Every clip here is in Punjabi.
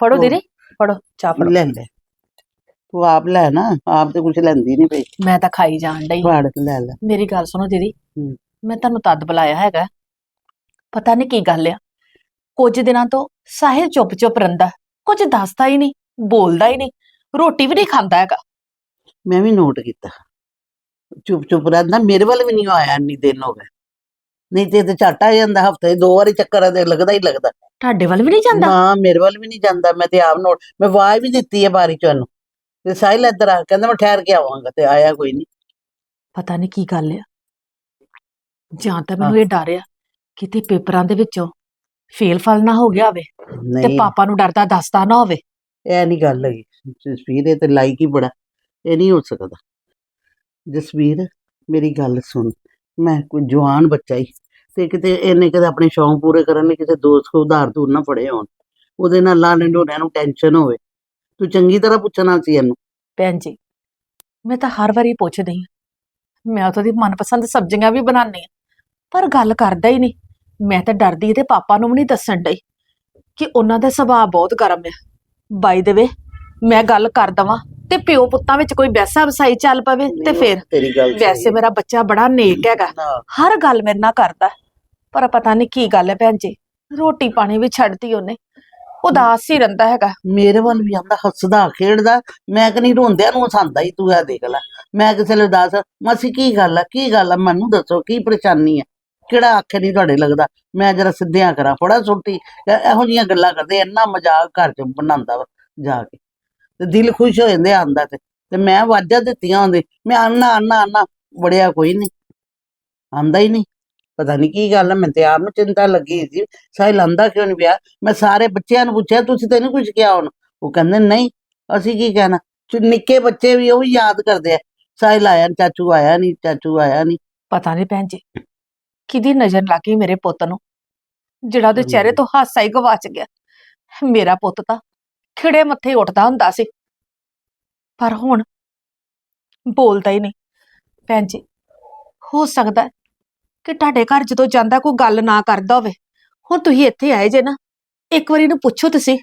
ਫੜੋ। ਦੀਦੀ ਫੜੋ ਚਾਹ ਫੜੋ। ਲੈ ਲੈ ਤੂੰ ਆਪ ਲੈ ਨਾ ਆਪ ਤੇ ਕੁਝ ਲੈਂਦੀ ਨਹੀਂ ਪਈ। ਮੈਂ ਤਾਂ ਖਾਈ ਜਾਣ ਡਈ। ਫੜ ਲੈ ਲੈ। ਮੇਰੀ ਗੱਲ ਸੁਣੋ ਦੀਦੀ ਹੂੰ। ਮੈਂ ਤੁਹਾਨੂੰ ਤਦ ਬੁਲਾਇਆ ਹੈਗਾ। ਪਤਾ ਨਹੀਂ ਕੀ ਗੱਲ ਆ। ਕੁਝ ਦਿਨਾਂ ਤੋਂ ਸਾਹਿਲ ਚੁੱਪ-ਚੁੱਪ ਰਹਿੰਦਾ ਕੁਝ ਦੱਸਦਾ ਹੀ ਨਹੀਂ ਬੋਲਦਾ ਹੀ ਨਹੀਂ ਰੋਟੀ ਵੀ ਨਹੀਂ ਖਾਂਦਾ ਹੈਗਾ। ਮੈਂ ਵੀ ਨੋਟ ਕੀਤਾ। ਚੁੱਪ ਚੁੱਪ ਰਹਿੰਦਾ ਮੇਰੇ ਵੱਲ ਵੀ ਨਹੀਂ ਆਇਆ ਇੰਨੀ ਦਿਨ ਹੋ ਗਏ। ਨਹੀਂ ਤੇ ਤੇ ਝੱਟ ਆ ਜਾਂਦਾ ਹਫ਼ਤੇ ਦੋ ਵਾਰੀ ਚੱਕਰ ਦੇ ਲੱਗਦਾ ਹੀ ਲੱਗਦਾ। ਤੁਹਾਡੇ ਵੱਲ ਵੀ ਨਹੀਂ ਜਾਂਦਾ? ਨਾ ਮੇਰੇ ਵੱਲ ਵੀ ਨਹੀਂ ਜਾਂਦਾ ਮੈਂ ਤੇ ਆਪ ਨੋਟ ਮੈਂ ਆਵਾਜ਼ ਵੀ ਦਿੱਤੀ ਹੈ ਬਾਰੀ ਚ ਉਹਨੂੰ ਤੇ ਸਾਹਿਲ ਇੱਧਰ ਆ ਕਹਿੰਦਾ ਮੈਂ ਠਹਿਰ ਕੇ ਆਵਾਂਗਾ ਤੇ ਆਇਆ ਕੋਈ ਨਹੀਂ। ਪਤਾ ਨਹੀਂ ਕੀ ਗੱਲ ਆ। ਜਾਂ ਤਾਂ ਮੈਨੂੰ ਇਹ ਡਰ ਆ ਕਿਤੇ ਪੇਪਰਾਂ ਦੇ ਵਿੱਚੋਂ ਫੇਲ ਫਲ ਨਾ ਹੋ ਗਿਆ ਹੋਵੇ ਤੇ ਨਹੀਂ। ਪਾਪਾ ਨੂੰ ਡਰਦਾ ਦੱਸਦਾ ਨਾ ਹੋਵੇ। ਇਹ ਨਹੀਂ ਗੱਲ ਹੈਗੀ। ਜਸਵੀਰ ਇਹ ਤੇ ਲਾਈਕ ਹੀ ਬੜਾ। ਇਹ ਨਹੀਂ ਹੋ ਸਕਦਾ। ਜਸਵੀਰ ਮੇਰੀ ਗੱਲ ਸੁਣ। ਮੈਂ ਕੋਈ ਜਵਾਨ ਬੱਚਾ ਹੀ ਤੇ ਕਿਤੇ ਇਹਨੇ ਕਦੇ ਆਪਣੇ ਸ਼ੌਂਕ ਪੂਰੇ ਕਰਨ ਲਈ ਕਿਸੇ ਦੋਸਤ ਕੋ ਉਧਾਰ ਦੂਰ ਨਾ ਫੜੇ ਹੋਣ। ਉਹਦੇ ਨਾਲ ਲਾ ਲੈਂਡੋਨਿਆਂ ਨੂੰ ਟੈਨਸ਼ਨ ਹੋਵੇ। ਤੂੰ ਚੰਗੀ ਤਰ੍ਹਾਂ ਪੁੱਛਣਾ ਸੀ ਇਹਨੂੰ। ਭੈਣ ਜੀ ਮੈਂ ਤਾਂ ਹਰ ਵਾਰੀ ਪੁੱਛਦੀ ਹਾਂ। ਮੈਂ ਉਹਦੀ ਮਨਪਸੰਦ ਸਬਜ਼ੀਆਂ ਵੀ ਬਣਾਉਂਦੀ ਹਾਂ। ਪਰ ਗੱਲ ਕਰਦਾ ਹੀ ਨਹੀਂ। ਮੈਂ ਤਾਂ ਡਰਦੀ ਤੇ ਪਾਪਾ ਨੂੰ ਵੀ ਨਹੀਂ ਦੱਸਣ ਡਈ ਕਿ ਉਹਨਾਂ ਦਾ ਸੁਭਾਅ ਬਹੁਤ ਗਰਮ ਹੈ। ਬਾਈ ਦੇ ਵੇ ਮੈਂ ਗੱਲ ਕਰ ਦਵਾਂ ਤੇ ਪਿਓ ਪੁੱਤਾਂ ਵਿੱਚ ਕੋਈ ਵੈਸਾ ਵਸਾਈ ਚੱਲ ਪਵੇ ਤੇ ਫਿਰ ਤੇਰੀ ਗੱਲ ਵੈਸੇ। ਮੇਰਾ ਬੱਚਾ ਬੜਾ ਨੇਕ ਹੈਗਾ। ਹਰ ਗੱਲ ਮੇਰੇ ਨਾਲ ਕਰਦਾ। ਪਰ ਪਤਾ ਨਹੀਂ ਕੀ ਗੱਲ ਹੈ ਭੈਣ ਜੀ। ਰੋਟੀ ਪਾਣੀ ਵੀ ਛੱਡਤੀ ਉਹਨੇ। ਉਦਾਸ ਹੀ ਰਹਿੰਦਾ ਹੈਗਾ। ਮੇਰੇ ਵੱਲ ਵੀ ਆਂਦਾ, ਹੱਸਦਾ, ਖੇਡਦਾ। ਮੈਂ ਕਿ ਨਹੀਂ, ਰੋਂਦਿਆਂ ਨੂੰ ਹਸਾਂਦਾ ਹੀ ਤੂੰ ਇਹ ਦੇਖ ਲੈ। ਮੈਂ ਕਿਸੇ ਲਈ ਦੱਸ ਮਾਸੀ ਕੀ ਗੱਲ ਆ, ਕੀ ਗੱਲ ਆ? ਮੈਨੂੰ ਦੱਸੋ, ਕੀ ਪਰੇਸ਼ਾਨੀ ਆ? ਕਿਹੜਾ ਆਖੇ ਨਹੀਂ ਤੁਹਾਡੇ ਲੱਗਦਾ? ਮੈਂ ਜਰਾ ਸਿੱਧਿਆਂ ਕਰਾਂ, ਫੜਾ ਸੁੱਟੀ। ਇਹੋ ਜੀਆਂ ਗੱਲਾਂ ਕਰਦੇ, ਇੰਨਾ ਮਜ਼ਾਕ ਘਰ ਚ ਬਣਾਉਂਦਾ ਵਾ, ਜਾ ਕੇ। ਤੇ ਦਿਲ ਖੁਸ਼ ਹੋ ਜਾਂਦੇ ਆਂਦਾ ਤੇ। ਤੇ ਮੈਂ ਆਵਾਜ਼ਾਂ ਦਿੱਤੀਆਂ ਹੁੰਦੇ ਮੈਂ ਆਨਾ ਆਨਾ ਆਨਾ ਵੜਿਆ ਕੋਈ ਨਹੀਂ। ਆਂਦਾ ਹੀ ਨਹੀਂ। ਪਤਾ ਨਹੀਂ ਕੀ ਗੱਲ ਆ ਮੈਨੂੰ ਤੇ ਆਪ ਨੂੰ ਚਿੰਤਾ ਲੱਗੀ ਸੀ। ਸਾਹਿਲ ਆਂਦਾ ਕਿਉਂ ਨਹੀਂ ਪਿਆ? ਮੈਂ ਸਾਰੇ ਬੱਚਿਆਂ ਨੂੰ ਪੁੱਛਿਆ ਤੁਸੀਂ ਤੇ ਨਹੀਂ ਕੁਝ ਕਿਹਾ ਹੁਣ। ਉਹ ਕਹਿੰਦੇ ਨਹੀਂ ਅਸੀਂ ਕੀ ਕਹਿਣਾ? ਨਿੱਕੇ ਬੱਚੇ ਵੀ ਉਹ ਵੀ ਯਾਦ ਕਰਦੇ ਆ। ਸਾਹਿਲ ਆਇਆ ਨੀ, ਚਾਚੂ ਆਇਆ ਨਹੀਂ ਚਾਚੂ ਆਇਆ ਨਹੀਂ ਪਤਾ ਨਹੀਂ ਭੈਣ ਜੀ ਕਿਹਦੀ ਨਜ਼ਰ ਲੱਗ ਗਈ ਮੇਰੇ ਪੁੱਤ ਨੂੰ। ਜਿਹੜਾ ਉਹਦੇ ਚਿਹਰੇ। ਤੋਂ ਹਾਸਾ ਹੀ ਗਵਾਚ ਗਿਆ। ਮੇਰਾ ਪੁੱਤ ਤਾਂ ਖਿੜੇ ਮੱਥੇ ਉੱਠਦਾ ਹੁੰਦਾ ਸੀ। ਪਰ ਹੁਣ ਬੋਲਦਾ ਹੀ ਨਹੀਂ। ਭੈਣ ਜੀ ਹੋ ਸਕਦਾ ਹੈ ਕਿ ਤੁਹਾਡੇ ਘਰ ਜਦੋਂ ਜਾਂਦਾ ਕੋਈ ਗੱਲ ਨਾ ਕਰਦਾ ਹੋਵੇ ਹੁਣ ਤੁਸੀਂ ਇੱਥੇ ਆਏ ਜੇ ਨਾ ਇੱਕ ਵਾਰੀ ਇਹਨੂੰ ਪੁੱਛੋ ਤੁਸੀਂ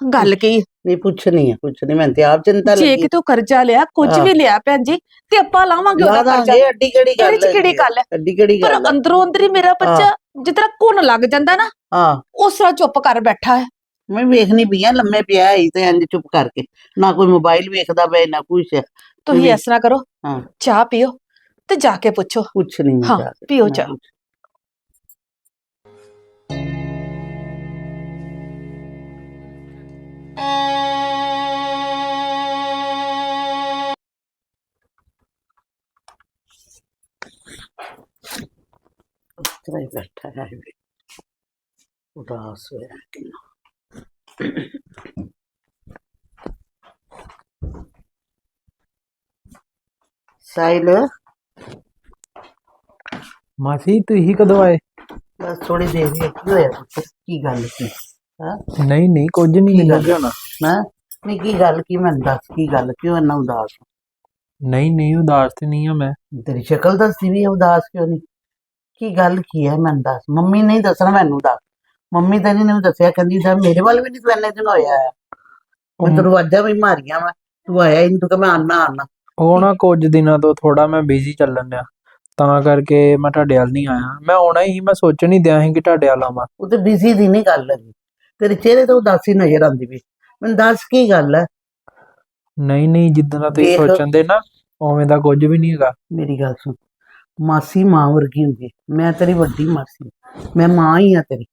ਗੱਲ ਕੀ ਹੈ? ਨਹੀਂ ਪੁੱਛਣੀ ਹੈ ਪੁੱਛਣੀ ਮੈਂ ਤੇ ਆਪ ਚਿੰਤਾ ਜੇ ਲੱਗੀ ਕਿਤੋਂ ਕਰਜ਼ਾ ਲਿਆ ਕੁਝ ਹਾਂ। ਵੀ ਲਿਆ ਭੈਣ ਜੀ ਤੇ ਆਪਾਂ ਲਾਵਾਂਗੇ ਉਹਦਾ ਕਰਜ਼ਾ ਦਾਂਗੇ ਅੱਡੀ ਕਿਹੜੀ ਗੱਲ ਚ ਕਿਹੜੀ? ਗੱਲ ਹੈ ਅੱਡੀ ਕਿਹੜੀ ਪਰ ਗੱਲ ਹੈ? ਅੰਦਰੋਂ ਅੰਦਰੀ ਮੇਰਾ ਬੱਚਾ ਜਿੱਦਾਂ ਘੁਣ ਲੱਗ ਜਾਂਦਾ ਨਾ ਹਾਂ ਉਸ ਤਰ੍ਹਾਂ ਚੁੱਪ ਕਰ ਬੈਠਾ ਹੈ ਮੈਂ ਵੇਖਣੀ ਪਈ ਆ ਲੰਮੇ ਪਿਆ ਹੀ ਤੇ ਇੰਜ ਚੁੱਪ ਕਰਕੇ ਨਾ ਕੋਈ ਮੋਬਾਈਲ ਵੇਖਦਾ ਪਿਆ ਨਾ ਕੁਛ ਤੁਸੀਂ। ਇਸ ਤਰ੍ਹਾਂ ਕਰੋ ਹਾਂ। ਚਾਹ ਪੀਓ ਤੇ ਜਾ ਕੇ ਪੁੱਛੋ ਕੁਛ ਨਹੀਂ ਹਾਂ, ਜਾ ਕੇ, ਪੀਓ ਚਾਹ। ਕੁਛ। ਉਸ ਤਰ੍ਹਾਂ ਹੀ ਬੈਠਾ ਹੈ ਵੀ। ਉਦਾਸ ਹੋਇਆ ਕਿੰਨਾ ਸਾਹਿਲ ਮਾਸੀ ਤੁਸੀਂ ਕਦੋਂ ਆਏ? ਬਸ ਥੋੜੀ ਦੇਰ ਹੀ ਕੀ ਹੋਇਆ ਪੁੱਤ? ਕੀ ਗੱਲ ਕੀ ਹਾਂ? ਨਹੀਂ ਨਹੀਂ ਕੁਝ ਨਹੀਂ ਕੀ ਗੱਲ? ਜਾਣਾ ਮੈਂ ਨਹੀਂ ਕੀ ਗੱਲ ਕੀ ਮੈਂ ਦੱਸ ਕੀ ਗੱਲ ਕਿਉਂ ਇੰਨਾ ਉਦਾਸ? ਨਹੀਂ ਨਹੀਂ ਉਦਾਸ ਤੇ ਨਹੀਂ ਆ ਮੈਂ। ਤੇਰੀ ਸ਼ਕਲ ਦੱਸਦੀ ਵੀ ਹੈ, ਉਦਾਸ ਕਿਉਂ ਨਹੀਂ? ਕੀ ਗੱਲ ਕੀ ਹੈ ਮੈਨੂੰ ਦੱਸ? ਮੰਮੀ ਨਹੀਂ ਦੱਸਣਾ ਮੈਨੂੰ ਦੱਸ। ਮੰਮੀ ਤਾਂ ਨਹੀਂ ਦੱਸਿਆ ਕਹਿੰਦੀ ਸਰ ਮੇਰੇ ਵੱਲ ਵੀ ਨਹੀਂ ਤੂੰ ਇੰਨੇ ਦਿਨ ਹੋਇਆ। ਮੈਂ ਦਰਵਾਜ਼ਾ ਵੀ ਮਾਰੀਆਂ ਮੈਂ ਤੂੰ ਆਇਆ ਹੀ ਨਹੀਂ ਤੂੰ ਕਿ ਮੈਂ ਆਨਾ ਆਨਾ। ਉਹ ਨਾ ਕੁਝ ਦਿਨਾਂ ਤੋਂ ਥੋੜਾ ਮੈਂ ਬਿਜ਼ੀ ਚੱਲਣ ਡਿਆ। ਤਾਂ ਕਰਕੇ ਮੈਂ ਤੁਹਾਡੇ ਵੱਲ ਨਹੀਂ ਆਇਆ। ਮੈਂ ਆਉਣਾ ਹੀ ਮੈਂ ਸੋਚਣ ਹੀ ਦਿਆ ਸੀ ਕਿ ਤੁਹਾਡੇ ਵੱਲ ਆਵਾਂ। ਉਹ ਤੇ ਬਿਜ਼ੀ ਦੀ ਨਹੀਂ ਗੱਲ ਹੈਗੀ। ਤੇਰੇ ਚਿਹਰੇ ਤੋਂ ਉਦਾਸੀ ਨਜ਼ਰ ਆਉਂਦੀ ਵੀ ਮੈਨੂੰ ਦੱਸ ਕੀ ਗੱਲ ਹੈ? ਨਹੀਂ ਨਹੀਂ ਜਿੱਦਾਂ ਦਾ ਤੁਸੀਂ ਦੇਖ- ਸੋਚਣ ਦੇ ਨਾ ਉਵੇਂ ਦਾ ਕੁਝ ਵੀ ਨਹੀਂ ਹੈਗਾ। ਮੇਰੀ ਗੱਲ ਸੁਣ। ਮਾਸੀ ਮਾਂ ਵਰਗੀ ਹੁੰਦੀ। ਹੈ। ਮੈਂ ਤੇਰੀ ਵੱਡੀ ਮਾਸੀ ਹਾਂ। ਮੈਂ ਮਾਂ ਹੀ ਆ ਤੇਰੀ।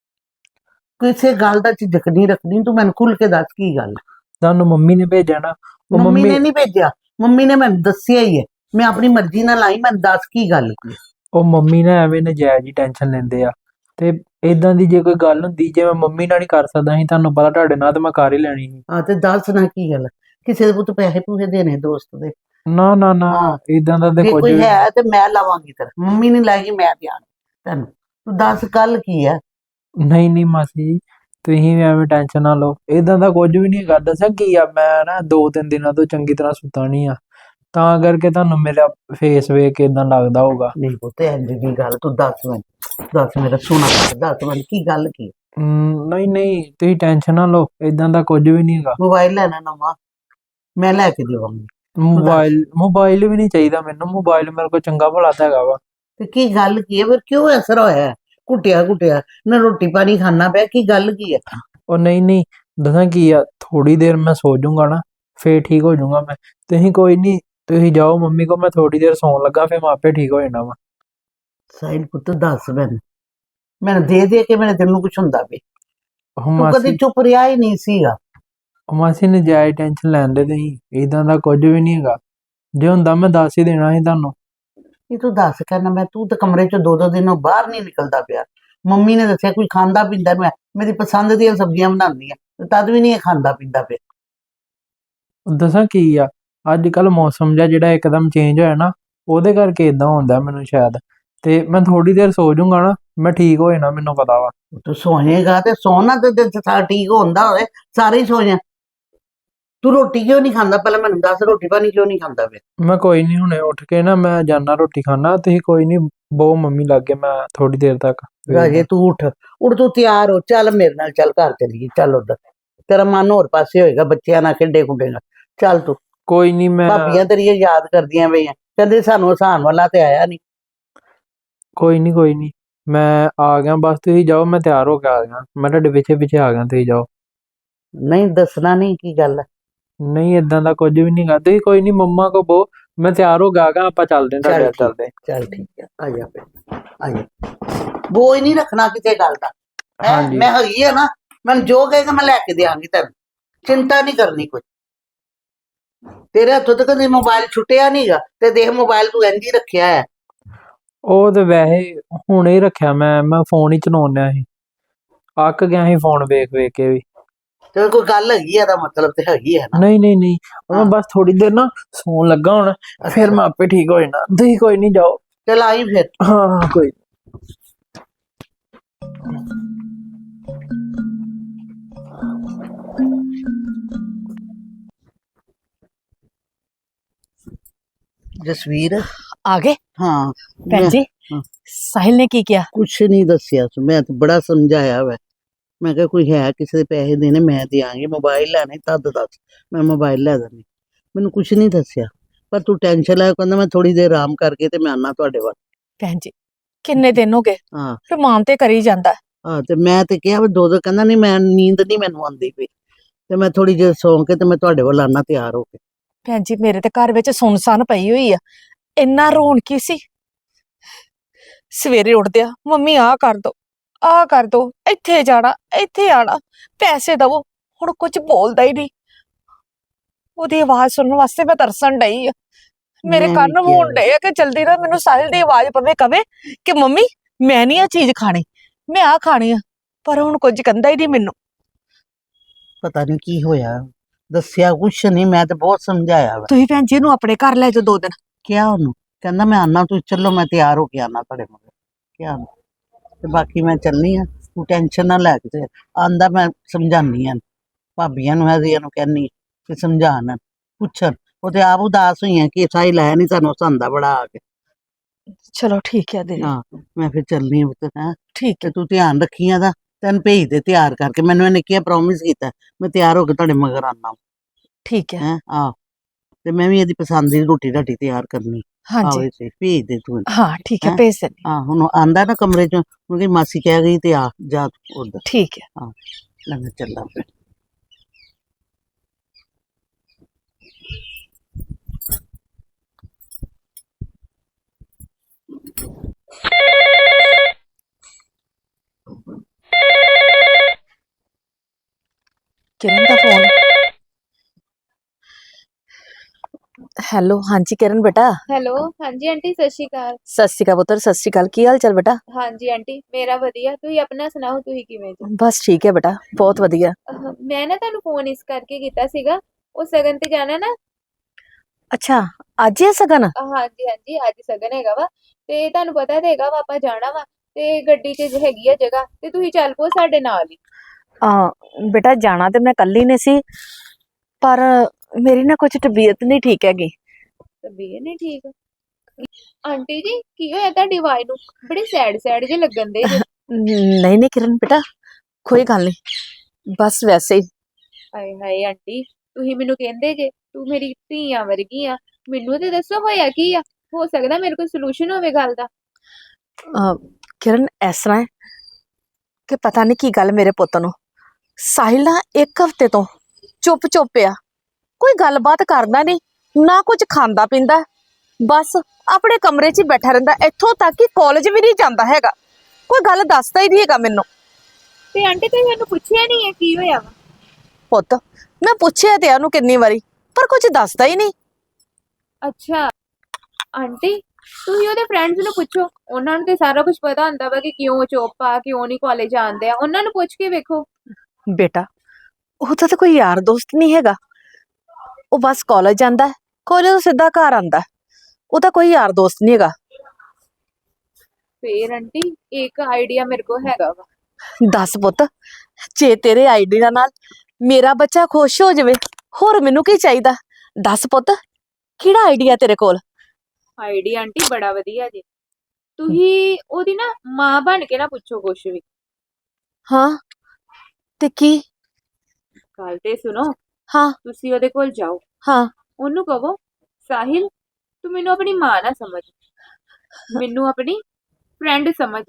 ਕਿਸੇ ਗੱਲ ਦਾ ਝਿਜਕ ਨਹੀਂ ਰੱਖਣੀ। ਤੂੰ ਮੈਨੂੰ ਖੁੱਲ ਕੇ ਦੱਸ ਕੀ ਗੱਲ ਹੈ। ਤੁਹਾਨੂੰ ਮੰਮੀ ਨੇ ਭੇਜਿਆ ਨਾ। ਉਹ ਮੰਮੀ ਨੇ ਨਹੀਂ ਭੇਜਿਆ। ਮੰਮੀ ਨੇ ਮੈਨੂੰ ਦੱਸਿਆ ਹੀ ਹੈ। ਮੈਂ ਆਪਣੀ ਮਰਜ਼ੀ ਨਾਲ ਆਈ ਮੈਨੂੰ ਦੱਸ ਕੀ ਗੱਲ ਕੀ। ਉਹ ਮੰਮੀ ਨਾ ਐਵੇਂ ਨਜਾਇਜ਼ ਹੀ ਟੈਨਸ਼ਨ ਲੈਂਦੇ ਆ। ਤੇ ਇਦਾਂ ਦੀ ਜੇ ਕੋਈ ਗੱਲ ਹੁੰਦੀ ਜੇ ਮੈਂ ਮੰਮੀ ਨਾਲ ਨਹੀਂ ਕਰ ਸਕਦਾ ਸੀ ਤੁਹਾਨੂੰ ਪਤਾ ਤੁਹਾਡੇ ਨਾਲ ਤਾਂ ਮੈਂ ਕਰ ਹੀ ਲੈਣੀ ਸੀ। ਹਾਂ ਤੇ ਦੱਸ ਨਾ ਕੀ ਗੱਲ। ਕਿਸੇ ਦੇ ਪੁੱਤ ਪੈਸੇ ਪੂਸੇ ਦੇਣੇ ਦੋਸਤ ਦੇ। ਨਾ ਨਾ ਨਾ ਹਾਂ। ਇਦਾਂ ਦਾ ਤੇ ਜੇ ਕੁਝ ਕੋਈ ਵੀ। ਹੈ ਤੇ ਮੈਂ ਲਾਵਾਂਗੀ ਤੇਰਾ। ਮੰਮੀ ਨਹੀਂ ਲਾਏਗੀ ਮੈਂ ਧਿਆਨ ਤੈਨੂੰ ਤੂੰ ਦੱਸ ਕੱਲ ਕੀ ਹੈ ਨਹੀਂ ਨਹੀਂ ਮਾਸੀ ਜੀ ਤੁਸੀਂ ਵੀ ਐਵੇਂ ਟੈਨਸ਼ਨ ਨਾ ਲਓ। ਇਦਾਂ ਦਾ ਕੁਝ ਵੀ ਨਹੀਂ ਹੈਗਾ। ਦੱਸਾਂ ਕੀ ਆ ਮੈਂ ਨਾ ਦੋ ਤਿੰਨ ਦਿਨਾਂ ਤੋਂ ਚੰਗੀ ਤਰ੍ਹਾਂ ਸੁੱਤਾ ਨਹੀਂ ਆ। ਤਾਂ ਕਰਕੇ ਤੁਹਾਨੂੰ ਮੇਰਾ ਫੇਸ ਵੇਖ ਕੇ ਇਦਾਂ ਲੱਗਦਾ ਹੋਊਗਾ। ਨਹੀਂ ਪੁੱਤ ਇੰਜ ਦੀ ਗੱਲ? ਤੂੰ ਦੱਸ ਮੈਨੂੰ ਦੱਸ ਮੇਰਾ ਸੋਨਾ ਪੁੱਤ, ਦੱਸ ਮੈਨੂੰ ਕੀ ਗੱਲ ਕੀ? ਹਮ, ਨਹੀਂ ਨਹੀਂ ਤੁਸੀਂ ਟੈਨਸ਼ਨ ਨਾ ਲਓ ਇਦਾਂ ਦਾ ਕੁਝ ਵੀ ਨਹੀਂ ਹੈਗਾ। ਮੋਬਾਈਲ ਲੈਣਾ ਨਵਾਂ ਮੈਂ ਲੈ ਕੇ ਦੇਵਾਂਗੀ। ਮੋਬਾਈਲ ਮੋਬਾਈਲ ਵੀ ਨਹੀਂ ਚਾਹੀਦਾ ਮੈਨੂੰ ਮੋਬਾਈਲ ਮੇਰੇ ਕੋਲ ਚੰਗਾ ਭਲਾ ਤਾਂ ਹੈਗਾ ਵਾ। ਤੇ ਕੀ ਗੱਲ ਕੀ ਹੈ? ਫਿਰ ਕਿਉਂ ਅਸਰ ਹੋਇਆ? ਹੈ? ਕੁੱਟਿਆ ਕੁੱਟਿਆ ਨਾ ਰੋਟੀ ਪਾਣੀ ਖਾਣਾ ਪਿਆ ਕੀ ਗੱਲ ਕੀ ਹੈ? ਉਹ ਨਹੀਂ ਨਹੀਂ ਦੱਸਾਂ ਕੀ ਆ ਥੋੜੀ ਦੇਰ ਮੈਂ ਸੋ ਜਾਊਂਗਾ ਨਾ ਫੇਰ ਠੀਕ ਹੋ ਜਾਊਂਗਾ ਮੈਂ। ਤੁਸੀਂ ਕੋਈ ਨਹੀਂ ਤੁਸੀਂ ਜਾਓ ਮੰਮੀ ਕੋ ਮੈਂ ਥੋੜੀ ਦੇਰ ਸੌਣ ਲੱਗਾ ਫੇਰ ਮੈਂ ਆਪੇ ਠੀਕ ਹੋ ਜਾਣਾ ਵਾ। ਸਾਹਿਲ ਪੁੱਤ ਦੱਸ ਮੈਨੂੰ ਮੈਨੂੰ ਦੇ ਦੇ ਕੇ ਮੇਰੇ ਦਿਲ ਨੂੰ ਕੁਝ ਹੁੰਦਾ ਉਹ ਤੂੰ ਮਾਸੀ ਕਦੀ ਚੁੱਪ ਰਿਹਾ ਹੀ ਨਹੀਂ ਸੀਗਾ। ਉਹ ਮਾਸੀ ਨਜਾਇਜ਼ ਟੈਨਸ਼ਨ ਲੈਂਦੇ ਤੁਸੀਂ ਇਦਾਂ ਦਾ ਕੁਝ ਵੀ ਨਹੀਂ ਹੈਗਾ। ਜੇ ਹੁੰਦਾ ਮੈਂ ਦੱਸ ਹੀ ਦੇਣਾ ਸੀ ਤੁਹਾਨੂੰ। ਇਹ ਤੂੰ ਦੱਸ ਕਹਿਣਾ ਮੈਂ ਤੂੰ ਤਾਂ ਕਮਰੇ ਚੋਂ ਦੋ ਦੋ ਦਿਨੋਂ ਬਾਹਰ ਨਹੀਂ ਨਿਕਲਦਾ ਪਿਆ। ਮੰਮੀ ਨੇ ਦੱਸਿਆ ਕੋਈ ਖਾਂਦਾ ਪੀਂਦਾ ਮੈਂ ਮੇਰੀ ਪਸੰਦ ਦੀਆਂ ਸਬਜ਼ੀਆਂ ਬਣਾਉਂਦੀ ਆ ਤੇ ਤਦ ਵੀ ਨਹੀਂ ਇਹ ਖਾਂਦਾ ਪੀਂਦਾ ਪਿਆ। ਦੱਸਾਂ ਕੀ ਆ? ਅੱਜ ਕੱਲ ਮੌਸਮ ਜਿਹਾ ਜਿਹੜਾ ਇੱਕਦਮ ਚੇਂਜ ਹੋਇਆ ਨਾ ਉਹਦੇ ਕਰਕੇ ਇਦਾਂ ਹੁੰਦਾ ਮੈਨੂੰ ਸ਼ਾਇਦ। ਤੇ ਮੈਂ ਥੋੜੀ ਦੇਰ ਸੋ ਜਾਊਂਗਾ ਨਾ ਮੈਂ ਠੀਕ ਹੋ ਜਾਣਾ ਮੈਨੂੰ ਪਤਾ ਵਾ। ਤੂੰ ਸੋਹੇਗਾ ਤੇ ਸੋਨਾ ਤੇ ਤੇ ਸਾਰਾ ਠੀਕ ਹੁੰਦਾ ਹੋਵੇ ਸਾਰੇ ਹੀ ਸੋ ਜਾ ਤੂੰ ਰੋਟੀ ਕਿਉਂ ਨਹੀਂ ਖਾਂਦਾ? ਪਹਿਲਾਂ ਮੈਨੂੰ ਦੱਸ ਰੋਟੀ ਪਾਣੀ ਕਿਉਂ ਨਹੀਂ ਖਾਂਦਾ ਪਿਆ ਮੈਂ ਕੋਈ ਨਹੀਂ ਹੁਣੇ ਉੱਠ ਕੇ ਨਾ ਮੈਂ ਜਾਣਾ ਰੋਟੀ ਖਾਣਾ ਤੁਸੀਂ ਕੋਈ ਨਹੀਂ ਬਹੁ ਮੰਮੀ ਲੱਗੇ ਮੈਂ ਥੋੜੀ ਦੇਰ ਤੱਕ। ਰਾਜੇ ਤੂੰ ਉੱਠ ਉੱਠ ਤੂੰ ਤਿਆਰ ਹੋ ਚੱਲ ਮੇਰੇ ਨਾਲ ਚੱਲ ਘਰ ਚੱਲੀਏ ਚੱਲ ਉਧਰ। ਤੇਰਾ ਮਨ ਹੋਰ ਪਾਸੇ ਹੋਏਗਾ ਬੱਚਿਆਂ ਨਾਲ ਖੇਡੇ ਖੁੱਡੇਗਾ ਚੱਲ ਤੂੰ। ਕੋਈ ਨਹੀਂ ਮੈਂ ਭਾਬੀਆਂ ਤੇਰੀਆਂ ਯਾਦ ਕਰਦੀਆਂ ਪਈਆਂ। ਕਹਿੰਦੇ ਸਾਨੂੰ ਹਸਾਨ ਵਾਲਾ ਤੇ ਆਇਆ ਨਹੀਂ ਕੋਈ ਨਹੀਂ ਕੋਈ ਨਹੀਂ ਮੈਂ ਆ ਗਿਆ ਬਸ ਤੁਸੀਂ ਜਾਓ ਮੈਂ ਤਿਆਰ ਹੋ ਕੇ ਆ ਗਿਆ। ਮੈਂ ਤੁਹਾਡੇ ਪਿੱਛੇ ਪਿੱਛੇ ਆ ਗਿਆ ਤੁਸੀਂ ਜਾਓ। ਨਹੀਂ ਦੱਸਣਾ ਨਹੀਂ ਕੀ ਗੱਲ। ਹੈ ਨਹੀਂ ਇਦਾਂ ਦਾ ਕੁਝ ਵੀ ਨਹੀਂ ਤੁਸੀਂ ਕੋਈ ਨਹੀਂ ਮੰਮਾ ਕੋ ਬੋ ਮੈਂ ਤਿਆਰ ਹੋ ਗਿਆ ਗਾ ਆਪਾਂ ਚੱਲਦੇ ਹਾਂ ਤੁਹਾਡੇ ਨਾਲ। ਚੱਲਦੇ ਚੱਲ ਠੀਕ ਹੈ ਆ ਜਾ ਫਿਰ ਆ ਜਾ। ਬੋਝ ਨਹੀਂ ਰੱਖਣਾ ਕਿਸੇ ਗੱਲ ਦਾ। ਹੈਂ? ਹਾਂਜੀ। ਮੈਂ ਹੈਗੀ ਆ ਨਾ ਮੈਨੂੰ ਜੋ ਕਹੇਗਾ ਮੈਂ ਲੈ ਕੇ ਦਿਆਂਗੀ ਤੈਨੂੰ। ਚਿੰਤਾ ਨਹੀਂ ਕਰਨੀ ਕੋਈ। ਤੇਰੇ ਹੱਥੋਂ ਤੱਕ ਕਦੇ ਮੋਬਾਈਲ ਛੁੱਟਿਆ ਨਹੀਂਗਾ ਤੇ ਦੇਖ ਮੋਬਾਈਲ ਤੂੰ ਇੰਜ ਹੀ ਰੱਖਿਆ ਹੈ। ਉਹ ਤੇ ਵੈਸੇ ਹੁਣੇ ਹੀ ਰੱਖਿਆ ਮੈਂ ਮੈਂ ਫੋਨ ਹੀ ਚਲਾਉਣ ਸੀ। ਅੱਕ ਗਿਆ ਸੀ ਫੋਨ ਵੇਖ ਵੇਖ ਕੇ ਵੀ। ਤੇ ਕੋਈ ਗੱਲ ਹੈਗੀ ਆ ਦਾ ਮਤਲਬ ਤੇ ਹੈਗੀ ਹੈ ਨਾ। ਨਹੀਂ ਨਹੀਂ ਨਹੀਂ। ਮੈਂ। ਬਸ ਥੋੜੀ ਦੇਰ ਨਾ ਸੌਣ ਲੱਗਾ ਹੁਣ ਫਿਰ ਮੈਂ ਆਪੇ ਠੀਕ ਹੋ ਜਾਣਾ। ਤੁਸੀਂ ਕੋਈ ਨਹੀਂ ਜਾਓ। ਚਲ ਆਈ ਫਿਰ। ਹਾਂ ਹਾਂ ਕੋਈ ਜਸਵੀਰ। ਆ ਗਏ? ਹਾਂ। ਭੈਣ ਜੀ ਹਾਂ। ਸਾਹਿਲ ਨੇ ਕੀ ਕਿਹਾ? ਕੁਛ ਨਹੀਂ ਦੱਸਿਆ ਸੀ। ਮੈਂ ਤਾਂ ਬੜਾ ਸਮਝਾਇਆ ਵਾ। ਮੈਂ ਕਿਹਾ ਕੋਈ ਹੈ ਕਿਸੇ ਦੇ ਪੈਸੇ ਦੇਣੇ ਮੈਂ ਦਿਆਂਗੀ ਮੋਬਾਈਲ ਲੈਣੇ ਤਦ ਦੱਸ। ਮੈਂ ਮੋਬਾਈਲ ਲੈ ਦਿੰਦੀ। ਮੈਨੂੰ ਕੁਛ ਨਹੀਂ ਦੱਸਿਆ। ਪਰ ਤੂੰ ਟੈਨਸ਼ਨ ਲੈ ਕਹਿੰਦਾ ਮੈਂ ਥੋੜੀ ਦੇਰ ਆਰਾਮ ਕਰਕੇ ਤੇ ਮੈਂ ਆਣਾ ਤੁਹਾਡੇ ਵੱਲ। ਭੈਣ ਜੀ ਕਿੰਨੇ ਦਿਨ ਹੋ ਗਏ? ਹਾਂ। ਰਮਾਨ ਤੇ ਕਰੀ ਜਾਂਦਾ। ਹਾਂ ਤੇ ਮੈਂ ਤੇ ਕਿਹਾ ਵੀ ਦੋ ਦੋ ਕਹਿੰਦਾ ਨਹੀਂ ਮੈਂ ਨੀਂਦ ਨਹੀਂ ਮੈਨੂੰ ਆਉਂਦੀ ਪਈ। ਤੇ ਮੈਂ ਥੋੜੀ ਜਿਹੀ ਸੌਂ ਕੇ ਤੇ ਮੈਂ ਤੁਹਾਡੇ ਵੱਲ ਆਣਾ ਤਿਆਰ ਹੋ ਕੇ। ਭੈਣ ਜੀ ਮੇਰੇ ਤੇ ਘਰ ਵਿੱਚ ਸੁੰਨਸਾਨ ਪਈ ਹੋਈ ਆ। ਇੰਨਾ ਰੌਣਕੀ ਸੀ? ਸਵੇਰੇ ਉੱਠਦਿਆਂ ਮੰਮੀ ਆਹ ਕਰ ਦੋ ਆਹ ਕਰ ਦੋ ਇੱਥੇ ਜਾਣਾ ਇੱਥੇ ਆਣਾ ਪੈਸੇ ਦਵੋ ਹੁਣ ਕੁਝ ਬੋਲਦਾ ਹੀ ਨਹੀਂ। ਉਹਦੀ ਆਵਾਜ਼ ਸੁਣਨ ਵਾਸਤੇ ਮੈਂ ਤਰਸਣ ਡਈ ਆ। ਮੇਰੇ ਮੈਂ ਕੰਨ ਕਿਹਾ। ਹੋਣ ਡਏ ਆ ਕਿ ਜਲਦੀ ਨਾਲ ਮੈਨੂੰ ਸਾਹਿਲ ਦੀ ਆਵਾਜ਼ ਪਵੇ ਕਵੇ ਕਿ ਮੰਮੀ ਮੈਂ ਨਹੀਂ ਆ ਚੀਜ਼ ਖਾਣੀ ਮੈਂ ਆ ਖਾਣੀ ਆ ਪਰ ਹੁਣ ਕੁਝ ਕਹਿੰਦਾ ਹੀ ਨਹੀਂ ਮੈਨੂੰ। ਪਤਾ ਨਹੀਂ ਕੀ ਹੋਇਆ। ਦੱਸਿਆ ਕੁਛ ਨਹੀਂ ਮੈਂ ਤੇ ਬਹੁਤ ਸਮਝਾਇਆ ਵਾ। ਤੁਸੀਂ ਭੈਣ ਜੀ ਨੂੰ ਆਪਣੇ ਘਰ ਲੈ ਜਾਓ ਦੋ ਦਿਨ। ਕਿਹਾ ਉਹਨੂੰ ਕਹਿੰਦਾ ਮੈਂ ਆਣਾ ਤੂੰ ਚੱਲੋ ਮੈਂ ਤਿਆਰ ਹੋ ਕੇ ਆਣਾ ਤੁਹਾਡੇ ਮਗਰ। ਕਿਹਾ ਉਹਨੂੰ। ਤੇ ਬਾਕੀ ਮੈਂ ਚੱਲਨੀ ਆ ਤੂੰ ਟੈਨਸ਼ਨ ਨਾ ਲੈ ਕੇ ਆਂਦਾ ਮੈਂ ਸਮਝਾਨੀ ਆ ਭਾਬੀਆਂ ਨੂੰ ਹਜ਼ੀਆਂ ਨੂੰ ਕਹਿੰਨੀ ਕਿ ਸਮਝਾਣ ਪੁੱਛਣ ਉਹ ਤੇ ਆਪ ਉਦਾਸ ਹੋਈਆਂ ਕਿ ਸਾਈ ਲੈ ਨਹੀਂ ਸਾਨੂੰ ਹਸਾਂਦਾ ਬੜਾ ਆ ਕੇ। ਚਲੋ ਠੀਕ ਹੈ ਦੀਦੀ। ਹਾਂ ਮੈਂ ਫਿਰ ਚੱਲਨੀ ਆ ਪੁੱਤ ਹੈਂ। ਠੀਕ ਤੇ ਤੂੰ ਧਿਆਨ ਰੱਖੀਆਂ ਦਾ ਤੈਨੂੰ ਭੇਜ ਦੇ ਤਿਆਰ ਕਰਕੇ ਮੈਨੂੰ ਇਹਨੇ ਕਿਹਾ ਪ੍ਰੋਮਿਸ ਕੀਤਾ ਮੈਂ ਤਿਆਰ ਹੋ ਕੇ ਤੁਹਾਡੇ ਮਗਰ ਆਣਾ ਠੀਕ ਹੈ। ਹੈ ਆ ਤੇ ਮੈਂ ਵੀ ਇਹਦੀ ਪਸੰਦ ਦੀ ਰੋਟੀ ਰਾਟੀ ਤਿਆਰ ਕਰਨੀ। ਹਾਂਜੀ। ਆਵੇ ਤੇ ਭੇਜ ਦੇ ਤੂੰ ਹਾਂ ਠੀਕ ਹੈ ਹੈਂ? ਭੇਜ ਦਿੰਦੀ ਆ ਹੁਣ ਆਂਦਾ ਨਾ ਕਮਰੇ ਚੋਂ ਕਿਉਂਕਿ ਮਾਸੀ ਕਹਿ ਗਈ ਤੇ ਆ ਜਾ ਉਧਰ। ਠੀਕ ਹੈ। ਲੈ ਮੈਂ ਚੱਲਾਂ ਫਿਰ। ਕਿਰਨ ਦਾ ਫੋਨ ਹੈਲੋ ਹਾਂਜੀ ਕਿਰਨ ਬੇਟਾ। ਹੈਲੋ ਹਾਂਜੀ ਆਂਟੀ ਸਤਿ ਸ਼੍ਰੀ ਅਕਾਲ। ਸਤਿ ਸ਼੍ਰੀ ਅਕਾਲ ਪੁੱਤਰ ਸਤਿ ਸ਼੍ਰੀ ਅਕਾਲ। ਕੀ ਹਾਲ ਚਾਲ ਬੇਟਾ? ਹਾਂਜੀ ਆਂਟੀ ਮੇਰਾ ਵਧੀਆ। ਤੁਸੀਂ ਆਪਣਾ ਸੁਣਾਓ ਤੁਸੀਂ ਕਿਵੇਂ ਜੀ? ਬਸ ਠੀਕ ਹੈ ਬੇਟਾ ਬਹੁਤ ਵਧੀਆ। ਅਹ, ਮੈਂ ਨਾ ਤੁਹਾਨੂੰ ਫੋਨ ਇਸ ਕਰਕੇ ਕੀਤਾ ਸੀਗਾ ਉਹ ਸਗਨ ਤੇ ਜਾਣਾ ਨਾ। ਅੱਛਾ ਅੱਜ ਹੀ ਹੈ ਸਗਨ? ਅਹ, ਹਾਂਜੀ ਹਾਂਜੀ ਅੱਜ ਸਗਨ ਹੈਗਾ ਵਾ ਤੇ ਤੁਹਾਨੂੰ ਪਤਾ ਤੇ ਹੈਗਾ ਵਾ ਆਪਾਂ ਜਾਣਾ ਵਾ। ਤੇ ਗੱਡੀ 'ਚ ਹੈਗੀ ਆ ਜਗ੍ਹਾ ਤੇ ਤੁਸੀਂ ਚੱਲ ਪੋ ਸਾਡੇ ਨਾਲ ਹੀ। ਆ ਬੇਟਾ ਜਾਣਾ ਤੇ ਮੈਂ ਕੱਲੀ ਨੇ ਸੀ ਪਰ ਮੇਰੀ ਨਾ ਕੁਝ ਤਬੀਅਤ ਨਹੀਂ ਠੀਕ ਹੈਗੀ। ਤਬੀਅਤ ਨਹੀਂ ਠੀਕ? ਆਂਟੀ ਜੀ ਕੀ ਹੋਇਆ ਤੁਹਾਡੀ ਆਵਾਜ਼ ਨੂੰ? ਬੜੀ ਸੈਡ ਸੈਡ ਜੇ ਲੱਗਣ ਦੇ ਨਹੀਂ ਨਹੀਂ ਕਿਰਨ ਬੇਟਾ ਕੋਈ ਗੱਲ ਨਹੀਂ ਬਸ ਵੈਸੇ ਹੀ। ਹਾਏ ਹਾਏ ਆਂਟੀ ਤੁਸੀਂ ਮੈਨੂੰ ਕਹਿੰਦੇ ਜੇ ਤੂੰ ਮੇਰੀ ਧੀਆਂ ਵਰਗੀ ਆ ਮੈਨੂੰ ਤੇ ਦੱਸੋ ਹੋਇਆ ਕੀ ਆ? ਹੋ ਸਕਦਾ ਮੇਰੇ ਕੋਲ ਸੋਲੂਸ਼ਨ ਹੋਵੇ ਗੱਲ ਦਾ। ਕਿਰਨ ਇਸ ਤਰ੍ਹਾਂ ਹੈ ਕਿ ਪਤਾ ਨਹੀਂ ਕੀ ਗੱਲ ਮੇਰੇ ਪੁੱਤ ਨੂੰ। ਸਾਹਿਲ ਨਾ ਇੱਕ ਹਫ਼ਤੇ ਤੋਂ ਚੁੱਪ ਚੁੱਪ ਆ। ਕੋਈ ਗੱਲਬਾਤ ਕਰਦਾ ਨਹੀਂ ਨਾ ਕੁਝ ਖਾਂਦਾ ਪੀਂਦਾ। ਬਸ ਆਪਣੇ ਕਮਰੇ 'ਚ ਹੀ ਬੈਠਾ ਰਹਿੰਦਾ। ਇੱਥੋਂ ਤੱਕ ਕਿ ਕਾਲਜ ਵੀ ਨਹੀਂ ਜਾਂਦਾ ਹੈਗਾ। ਕੋਈ ਗੱਲ ਦੱਸਦਾ ਹੀ ਨਹੀਂ ਹੈਗਾ ਮੈਨੂੰ। ਤੇ ਆਂਟੀ ਤੁਸੀਂ ਮੈਨੂੰ ਪੁੱਛਿਆ ਨਹੀਂ ਹੈ ਕੀ ਹੋਇਆ ਵਾ? ਪੁੱਤ ਮੈਂ ਪੁੱਛਿਆ ਤੇ ਉਹਨੂੰ ਕਿੰਨੀ ਵਾਰੀ ਪਰ ਕੁਝ ਦੱਸਦਾ ਹੀ ਨਹੀਂ। ਅੱਛਾ। ਆਂਟੀ ਤੁਸੀਂ ਉਹਦੇ ਫਰੈਂਡਸ ਨੂੰ ਪੁੱਛੋ ਉਹਨਾਂ ਨੂੰ ਤੇ ਸਾਰਾ ਕੁਝ ਪਤਾ ਹੁੰਦਾ ਵਾ ਕਿ ਕਿਉਂ ਚੁੱਪ ਕਿਉਂ ਨਹੀਂ ਕਾਲਜ ਆਉਂਦੇ ਆ। ਉਹਨਾਂ ਨੂੰ ਪੁੱਛ ਕੇ ਵੇਖੋ। ਬੇਟਾ ਉਹਦਾ ਤਾਂ ਕੋਈ ਯਾਰ ਦੋਸਤ ਨਹੀਂ ਹੈਗਾ। ਉਹ ਬਸ ਕਾਲਜ ਜਾਂਦਾ ਕਾਲਜ ਤੋਂ ਸਿੱਧਾ ਘਰ ਆਂਦਾ ਹੈ। ਉਹਦਾ ਕੋਈ ਯਾਰ ਦੋਸਤ ਨਹੀਂ ਹੈਗਾ। ਫੇਰ ਆਂਟੀ ਇੱਕ ਆਈਡੀਆ ਮੇਰੇ ਕੋਲ ਹੈਗਾ ਵਾ। ਦੱਸ ਪੁੱਤ ਜੇ ਤੇਰੇ ਆਈਡੀਆ ਨਾਲ ਮੇਰਾ ਬੱਚਾ ਖੁਸ਼ ਹੋ ਜਾਵੇ ਹੋਰ ਮੈਨੂੰ ਕੀ ਚਾਹੀਦਾ? ਦੱਸ ਪੁੱਤ ਕਿਹੜਾ ਆਈਡੀਆ ਤੇਰੇ ਕੋਲ? ਆਈਡੀਆ ਆਂਟੀ ਬੜਾ ਵਧੀਆ ਜੀ। ਤੁਸੀਂ ਉਹਦੀ ਨਾ ਮਾਂ ਬਣ ਕੇ ਨਾ ਪੁੱਛੋ ਕੁਛ ਵੀ। ਹਾਂ ਤੇ ਕੀ? ਗੱਲ ਤੇ ਸੁਣੋ। ਹਾਂ। ਤੁਸੀਂ ਉਹਦੇ ਕੋਲ ਜਾਓ। ਹਾਂ। ਉਹਨੂੰ ਕਹੋ ਸਾਹਿਲ ਤੂੰ ਮੈਨੂੰ ਆਪਣੀ ਮਾਂ ਨਾ ਸਮਝ। ਮੈਨੂੰ ਆਪਣੀ ਫਰੈਂਡ ਸਮਝ।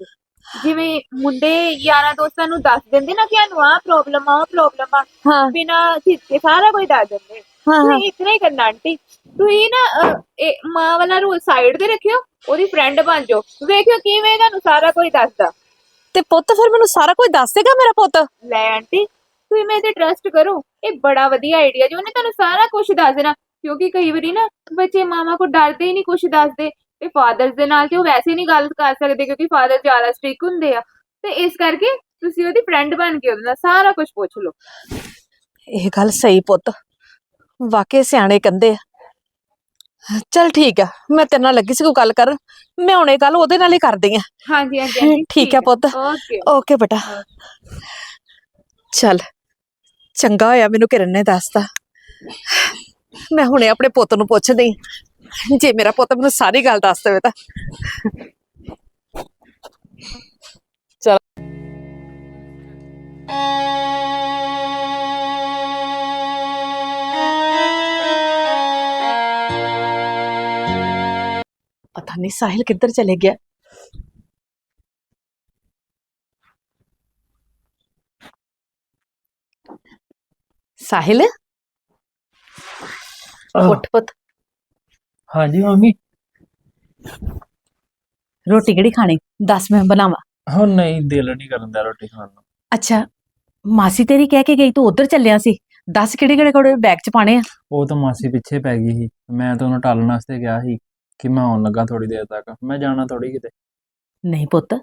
ਜਿਵੇਂ ਮੁੰਡੇ ਯਾਰਾਂ ਦੋਸਤਾਂ ਨੂੰ ਦੱਸ ਦਿੰਦੇ ਨਾ ਕਿ ਸਾਨੂੰ ਆਹ ਪ੍ਰੋਬਲਮ ਆ ਉਹ ਪ੍ਰੋਬਲਮ ਆ। ਬਿਨਾ ਝਿਜਕੇ ਸਾਰਾ ਕੁਝ ਦੱਸ ਦਿੰਦੇ। ਤੁਸੀਂ ਇਤਨਾ ਹੀ ਕਰਨਾ ਆਂਟੀ। ਤੁਸੀਂ ਨਾ ਅਹ, ਇਹ ਮਾਂ ਵਾਲਾ ਰੂਲ ਸਾਈਡ ਤੇ ਰੱਖਿਓ ਉਹਦੀ ਫਰੈਂਡ ਬਣ ਜਾਓ। ਵੇਖਿਓ ਕਿਵੇਂ ਤੁਹਾਨੂੰ ਸਾਰਾ ਕੁਝ ਦੱਸਦਾ। ਤੇ ਪੁੱਤ ਫਿਰ ਮੈਨੂੰ ਸਾਰਾ ਕੁਝ ਦੱਸ ਦੇਗਾ ਮੇਰਾ ਪੁੱਤ? ਲੈ ਆਂਟੀ ਤੁਸੀਂ ਮੇਰੇ ਤੇ ਟਰਸਟ ਕਰੋ। ਇਹ ਬੜਾ ਵਧੀਆ ਆਈਡੀਆ ਜੀ ਉਹਨੇ ਤੁਹਾਨੂੰ ਸਾਰਾ ਕੁਝ ਦੱਸ ਦੇਣਾ। ਕਿਉਂਕਿ ਕਈ ਵਾਰੀ ਨਾ ਬੱਚੇ ਮਾਮਾ ਕੋ ਡਰਦੇ ਹੀ ਨਹੀਂ ਕੁਝ ਦੱਸਦੇ। ਤੇ ਫਾਦਰਸ ਦੇ ਨਾਲ ਤੇ ਉਹ ਵੈਸੇ ਨਹੀਂ ਗੱਲ ਕਰ ਸਕਦੇ ਕਿਉਂਕਿ ਫਾਦਰ ਜ਼ਿਆਦਾ ਸਟ੍ਰਿਕ ਹੁੰਦੇ ਆ। ਤੇ ਇਸ ਕਰਕੇ ਤੁਸੀਂ ਉਹਦੀ ਫਰੈਂਡ ਬਣ ਕੇ ਉਹਦੇ ਨਾਲ ਸਾਰਾ ਕੁਝ ਪੁੱਛ ਲਓ। ਇਹ ਗੱਲ ਸਹੀ ਪੁੱਤ। ਵਾਕਈ ਸਿਆਣੇ ਕਹਿੰਦੇ ਆ। ਚਲ ਠੀਕ ਆ ਮੈਂ ਤੇਰੇ ਨਾਲ ਲੱਗੀ ਸੀ ਕੋਈ ਗੱਲ ਕਰਨ। ਮੈਂ ਹੁਣੇ ਗੱਲ ਉਹਦੇ ਨਾਲ ਹੀ ਕਰਦੀ ਆ। ਹਾਂਜੀ ਹਾਂਜੀ ਆਂਟੀ ਠੀਕ ਆ ਪੁੱਤ। ਓਕੇ ਓਕੇ ਬੇਟਾ। ਚਲ ਚੰਗਾ ਹੋਇਆ ਮੈਨੂੰ ਕਿਰਨ ਨੇ ਦੱਸਤਾ। ਮੈਂ ਹੁਣੇ ਆਪਣੇ ਪੁੱਤ ਨੂੰ ਪੁੱਛਦੀ। ਜੇ ਮੇਰਾ ਪੁੱਤ ਮੈਨੂੰ ਸਾਰੀ ਗੱਲ ਦੱਸ ਦੇਵੇ ਤਾਂ। ਚਲ। ਪਤਾ ਨਹੀਂ ਸਾਹਿਲ ਕਿੱਧਰ ਚਲੇ ਗਿਆ। ਸਾਹਿਲ? ਉੱਠ ਪੁੱਤ। ਹਾਂਜੀ ਮੰਮੀ। ਰੋਟੀ ਕਿਹੜੀ ਖਾਣੀ? ਦੱਸ ਮੈਂ ਬਣਾਵਾਂ। ਹੁਣ ਨਹੀਂ ਦਿਲ ਨਹੀਂ ਕਰਨ ਦਾ ਰੋਟੀ ਖਾਣ ਨੂੰ। ਅੱਛਾ ਮਾਸੀ ਤੇਰੀ ਕਹਿ ਕੇ ਗਈ ਤੂੰ ਉਧਰ ਚੱਲਿਆ ਸੀ। ਦੱਸ ਕਿਹੜੇ ਕਿਹੜੇ ਕੋੜੇ ਬੈਗ 'ਚ ਪਾਣੇ ਆ? ਉਹ ਤਾਂ ਮਾਸੀ ਪਿੱਛੇ ਪੈ ਗਈ ਸੀ। ਮੈਂ ਤਾਂ ਉਹਨੂੰ ਟਾਲਣ ਵਾਸਤੇ ਗਿਆ ਸੀ। ਕਿ ਮੈਂ ਆਉਣ ਲੱਗਾ ਥੋੜੀ ਦੇਰ ਤੱਕ ਮੈਂ ਜਾਣਾ ਥੋੜੀ ਕਿਤੇ। ਨਹੀਂ ਪੁੱਤ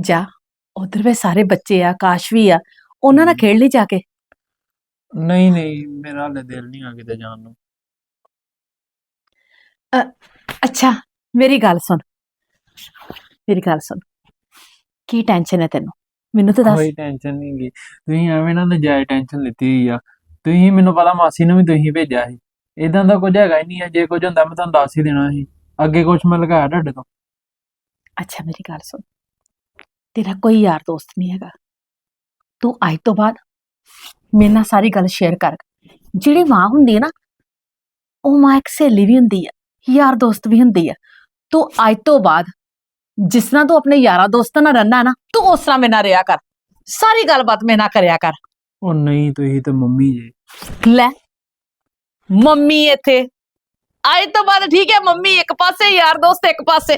ਜਾ। ਉਧਰ ਵੇ ਸਾਰੇ ਬੱਚੇ ਆ ਕਾਸ਼ ਵੀ ਆ। ਉਹਨਾਂ ਨਾਲ ਖੇਡ ਲਈ ਜਾ ਕੇ? ਨਹੀਂ ਨਹੀਂ ਮੇਰਾ ਹਲੇ ਦਿਲ ਨਹੀਂ ਆ ਕਿਤੇ ਜਾਣ ਨੂੰ। ਅੱਛਾ ਮੇਰੀ ਗੱਲ ਸੁਣ। ਮੇਰੀ ਗੱਲ ਸੁਣ। ਕੀ ਟੈਨਸ਼ਨ ਹੈ ਤੈਨੂੰ? ਮੈਨੂੰ ਤਾਂ ਦੱਸ। ਕੋਈ ਟੈਨਸ਼ਨ ਨਹੀਂ ਗੀ। ਤੁਸੀਂ ਐਵੇਂ ਨਾ ਨਜਾਇਜ਼ ਟੈਨਸ਼ਨ ਲਿੱਤੀ ਹੋਈ ਆ। ਤੁਸੀਂ ਮੈਨੂੰ ਪਤਾ ਮਾਸੀ ਨੂੰ ਵੀ ਤੁਸੀਂ ਭੇਜਿਆ ਸੀ। ਇਦਾਂ ਦਾ ਕੁਝ ਹੈਗਾ ਹੀ ਨਹੀਂ ਆ। ਜੇ ਕੁਝ ਹੁੰਦਾ ਮੈਂ ਤੁਹਾਨੂੰ ਦੱਸ ਹੀ ਦੇਣਾ ਸੀ। ਅੱਗੇ ਕੁਝ ਮੈਂ ਲਗਾਇਆ ਤੁਹਾਡੇ ਤੋਂ। ਅੱਛਾ ਮੇਰੀ ਗੱਲ ਸੁਣ। ਤੇਰਾ ਕੋਈ ਯਾਰ ਦੋਸਤ ਨਹੀਂ ਹੈਗਾ। ਤੂੰ ਅੱਜ ਤੋਂ ਬਾਅਦ ਮੇਰੇ ਨਾਲ ਸਾਰੀ ਗੱਲ ਸ਼ੇਅਰ ਕਰ। ਜਿਹੜੀ ਮਾਂ ਹੁੰਦੀ ਹੈ ਨਾ ਉਹ ਮਾਂ ਇੱਕ ਸਹੇਲੀ ਵੀ ਹੁੰਦੀ ਆ ਯਾਰ ਦੋਸਤ ਵੀ ਹੁੰਦੀ ਆ ਤੂੰ ਅੱਜ ਤੋਂ ਬਾਅਦ ਜਿਸ ਤਰ੍ਹਾਂ ਤੂੰ ਆਪਣੇ ਯਾਰਾਂ ਦੋਸਤਾਂ ਨਾਲ ਰਹਿਣਾ ਨਾ ਤੂੰ ਉਸ ਤਰ੍ਹਾਂ ਮੇਰੇ ਨਾਲ ਰਿਹਾ ਕਰ। ਸਾਰੀ ਗੱਲਬਾਤ ਮੇਰੇ ਨਾਲ ਕਰਿਆ ਕਰ। ਉਹ ਨਹੀਂ ਤੁਸੀਂ ਤੇ ਮੰਮੀ ਜੇ। ਲੈ ਮੰਮੀ ਇੱਥੇ ਅੱਜ ਤੋਂ ਬਾਅਦ ਠੀਕ ਹੈ ਮੰਮੀ ਇੱਕ ਪਾਸੇ ਯਾਰ ਦੋਸਤ ਇੱਕ ਪਾਸੇ।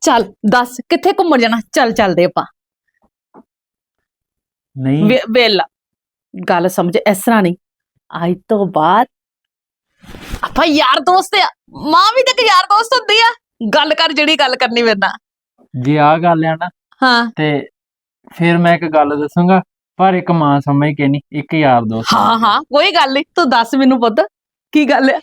ਚੱਲ ਦੱਸ ਕਿੱਥੇ ਘੁੰਮਣ ਜਾਣਾ? ਚੱਲ ਚੱਲਦੇ ਆਪਾਂ। ਨਹੀਂ। ਵੇਲਾ। ਗੱਲ ਸਮਝ ਇਸ ਤਰ੍ਹਾਂ ਨਹੀਂ। ਅੱਜ ਤੋਂ ਬਾਅਦ ਆਪਾਂ ਯਾਰ ਦੋਸਤ ਆ। ਮਾਂ ਵੀ ਤਾਂ ਯਾਰ ਦੋਸਤ ਹੁੰਦੀ ਆ। ਗੱਲ ਕਰ ਜਿਹੜੀ ਗੱਲ ਕਰਨੀ ਮੇਰੇ ਨਾਲ। ਜੇ ਆ ਗੱਲ ਆ ਨਾ ਹਾਂ। ਤੇ ਫਿਰ ਮੈਂ ਇੱਕ ਗੱਲ ਦੱਸੂੰਗਾ ਪਰ ਇੱਕ ਮਾਂ ਸਮਝ ਕੇ ਨਹੀਂ ਇੱਕ ਯਾਰ ਦੋਸਤ। ਹਾਂ ਹਾਂ। ਕੋਈ ਗੱਲ ਨਹੀਂ ਤੂੰ ਦੱਸ ਮੈਨੂੰ ਪੁੱਤ ਕੀ ਗੱਲ ਆ?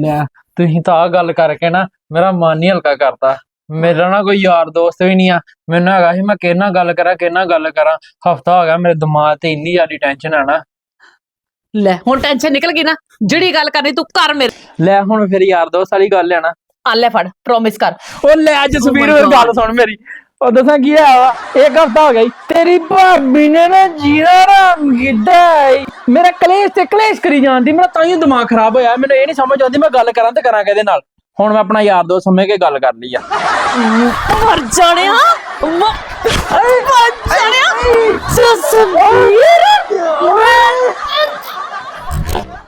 ਲੈ ਤੁਸੀਂ ਤਾਂ ਆ ਗੱਲ ਕਰਕੇ ਨਾ ਮੇਰਾ ਮਨ ਹੀ ਹਲਕਾ ਕਰਤਾ ਮੇਰਾ ਨਾ ਕੋਈ ਯਾਰ ਦੋਸਤ ਵੀ ਨਹੀਂ ਆ। ਮੈਨੂੰ ਹੈਗਾ ਸੀ ਮੈਂ ਕਿਹਨਾਂ ਨਾਲ ਗੱਲ ਕਰਾਂ ਕਿਹਨਾਂ ਨਾਲ ਗੱਲ ਕਰਾਂ। ਹਫਤਾ ਹੋ ਗਿਆ ਮੇਰੇ ਦਿਮਾਗ ਤੇ ਇੰਨੀ ਜ਼ਿਆਦਾ ਟੈਨਸ਼ਨ ਆ ਨਾ। ਲੈ ਹੁਣ ਟੈਨਸ਼ਨ ਨਿਕਲ ਗਈ ਨਾ। ਜਿਹੜੀ ਗੱਲ ਕਰਨੀ ਤੂੰ ਕਰ ਮੇਰੇ। ਲੈ ਹੁਣ ਫਿਰ ਯਾਰ ਦੋਸਤ ਵਾਲੀ ਗੱਲ ਆ ਨਾ। ਆ ਲੈ ਫੜ ਪ੍ਰੋਮਿਸ ਕਰ। ਉਹ ਲੈ ਜਸਵੀਰ Oh ਗੱਲ. ਸੁਣ ਮੇਰੀ। ਉਹ ਦੱਸਾਂ ਕੀ ਵਾ? ਇੱਕ ਹਫਤਾ ਹੋ ਗਿਆ ਈ। ਤੇਰੀ ਭਾਬੀ ਨੇ ਨਾ ਜੀਣਾ ਰਾਮ ਕੀਤਾ ਈ। ਮੇਰਾ ਕਲੇਸ਼ ਤੇ ਕਲੇਸ਼ ਕਰੀ ਜਾਂਦੀ। ਮੇਰਾ ਤਾਂ ਹੀ ਦਿਮਾਗ ਖਰਾਬ ਹੋਇਆ। ਮੈਨੂੰ ਇਹ ਨਹੀਂ ਸਮਝ ਆਉਂਦੀ ਮੈਂ ਗੱਲ ਕਰਾਂ ਤੇ ਕਰਾਂ ਕਿਹਦੇ ਨਾਲ। ਹੁਣ ਮੈਂ ਆਪਣਾ ਯਾਰ ਦੋਸਤ ਸਮਝ ਕੇ ਗੱਲ ਕਰ ਲਈ ਆ। ਮਰ ਜਾਣਿਆ। ਮਰ ਜਾਣਿਆ। ਜਸਵੀਰ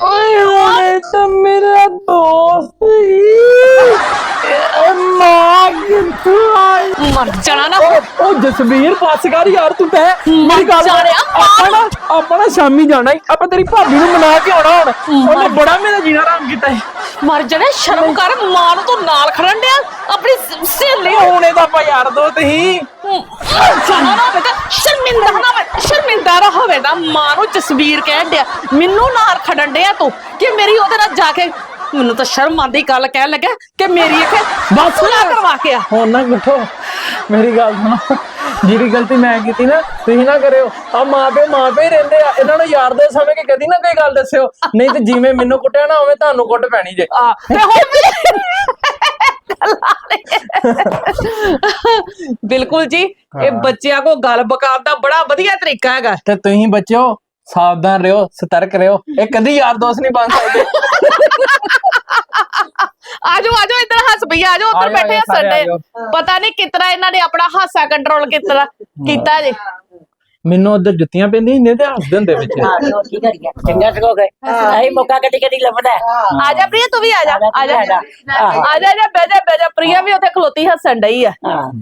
ਓਏ ਓਏ ਤਾਂ ਮੇਰਾ ਦੋਸਤ ਹੀ ਮਾਂ ਕਿੱਥੋਂ ਆਈ ਮਰ ਜਾਣਾ ਨਾ ਜਸਵੀਰ ਪਾਸ ਕਰ ਯਾਰ ਤੂੰ ਬਹਿ। ਮੇਰੀ ਗੱਲ ਸੁਣ। ਆਪਾਂ ਨਾ ਆਪਾਂ ਨਾ ਸ਼ਾਮੀ ਜਾਣਾ ਈ। ਆਪਾਂ ਤੇਰੀ ਭਾਬੀ ਨੂੰ ਮਨਾ ਕੇ ਆਉਣਾ ਹੁਣ। ਉਹਨੇ ਬੜਾ ਮੇਰਾ ਜੀਣਾ ਆਰਾਮ ਕੀਤਾ ਈ ਮਰ ਜਾਣਾ ਸ਼ਰਮ ਕਰ ਮਾਂ ਨੂੰ ਤੂੰ ਨਾਲ ਖੜਨ ਡਿਆ। ਆਪਣੀ ਸ- ਸਹੇਲੀ ਹੁਣੇ ਦਾ ਆਪਾਂ ਯਾਰ ਹੀ। ਜਾਣਾ ਨਾ ਬੇਟਾ ਸ਼ਰਮਿੰਦਾ ਨਾ ਹੋਵੇ। ਸ਼ਰਮਿੰਦਾ ਨਾ ਹੋਵੇ ਨਾ ਮਾਂ ਨੂੰ ਜਸਵੀਰ ਕਹਿਣ ਡਿਆ। ਮੈਨੂੰ ਨਾਲ ਖੜਨ ਡਿਆ ਤੂੰ। ਕਿ ਮੇਰੀ ਉਹਦੇ ਨਾਲ ਜਾ ਕੇ ਮੈਨੂੰ ਤਾਂ ਸ਼ਰਮ ਆਂਦੀ ਗੱਲ ਕਹਿਣ ਲੱਗਾ ਕਿ ਮੇਰੀ ਇੱਕ ਬਸ। ਨਾ ਕਰਵਾ ਕੇ ਆ। ਹੁਣ ਨਾ ਗੁੱਠੋ ਮੇਰੀ ਗੱਲ ਸੁਣੋ। ਜਿਹੜੀ ਗਲਤੀ ਮੈਂ ਕੀਤੀ ਨਾ ਤੁਸੀਂ ਨਾ ਕਰਿਓ। ਆ ਮਾਂ ਪਿਓ ਮਾਂ ਪਿਓ ਹੀ ਰਹਿੰਦੇ ਆ। ਇਹਨਾਂ ਨੂੰ ਯਾਰ ਦੇ ਸਮਝ ਕੇ ਕਦੀ ਨਾ ਕੋਈ ਗੱਲ ਦੱਸਿਓ। ਨਹੀਂ ਤੇ ਜਿਵੇਂ ਮੈਨੂੰ ਕੁੱਟਿਆ ਨਾ ਉਵੇਂ ਤੁਹਾਨੂੰ ਕੁੱਟ ਪੈਣੀ ਜੇ। ਆ ਤੇ ਹੁਣ ਵੀ ਬਿਲਕੁਲ ਜੀ ਇਹ ਬੱਚਿਆਂ ਕੋ ਗੱਲ ਬਕਾਰ ਦਾ ਬੜਾ ਵਧੀਆ ਤਰੀਕਾ ਹੈਗਾ। ਤੇ ਤੁਸੀਂ ਬੱਚਿਓ ਸਾਵਧਾਨ ਰਹੋ ਸਤਰਕ ਰਹੋ। ਇਹ ਕਦੀ ਯਾਰ ਦੋਸਤ ਨਹੀਂ ਬਣ ਸਕਦੇ। ਆਜੋ ਆਜੋ। ਇੱਧਰ ਹੱਸ ਪਈ ਆਜੋ ਉੱਧਰ ਆਜੋ, ਬੈਠੇ ਆਜੋ, ਸਾਰੇ ਹੱਸਣ ਆਜੋ। ਦੇ ਪਤਾ ਨਹੀਂ ਕਿਤਨਾ ਇਹਨਾਂ ਨੇ ਆਪਣਾ ਹਾਸਾ ਕੰਟਰੋਲ ਕੀਤਾ ਕੀਤਾ ਜੇ। ਮੈਨੂੰ ਉਧਰ ਜੁੱਤੀਆਂ ਪੈਂਦੀਆਂ ਹੁੰਦੀਆਂ ਤੇ ਹੱਸਦੇ ਹੁੰਦੇ ਵਿੱਚ। ਆਹੋ ਕੀ ਕਰੀਏ ਚੰਗਾ ਸਗੋ ਗਏ ਆਹੀ ਮੌਕਾ ਕਦੀ ਕਦੀ ਲੱਭਦਾ ਹੈ। ਆ ਜਾ ਪ੍ਰਿਆ ਤੂੰ ਵੀ ਆ ਜਾ ਆ ਜਾ ਆ ਜਾ। ਆ ਜਾ। ਜਾ ਬਹਿ ਜਾ ਬਹਿ ਜਾ। ਪ੍ਰਿਆ ਵੀ ਉੱਥੇ ਖਲੋਤੀ ਹੱਸਣ ਡਈ ਆ। ਹਾਂ।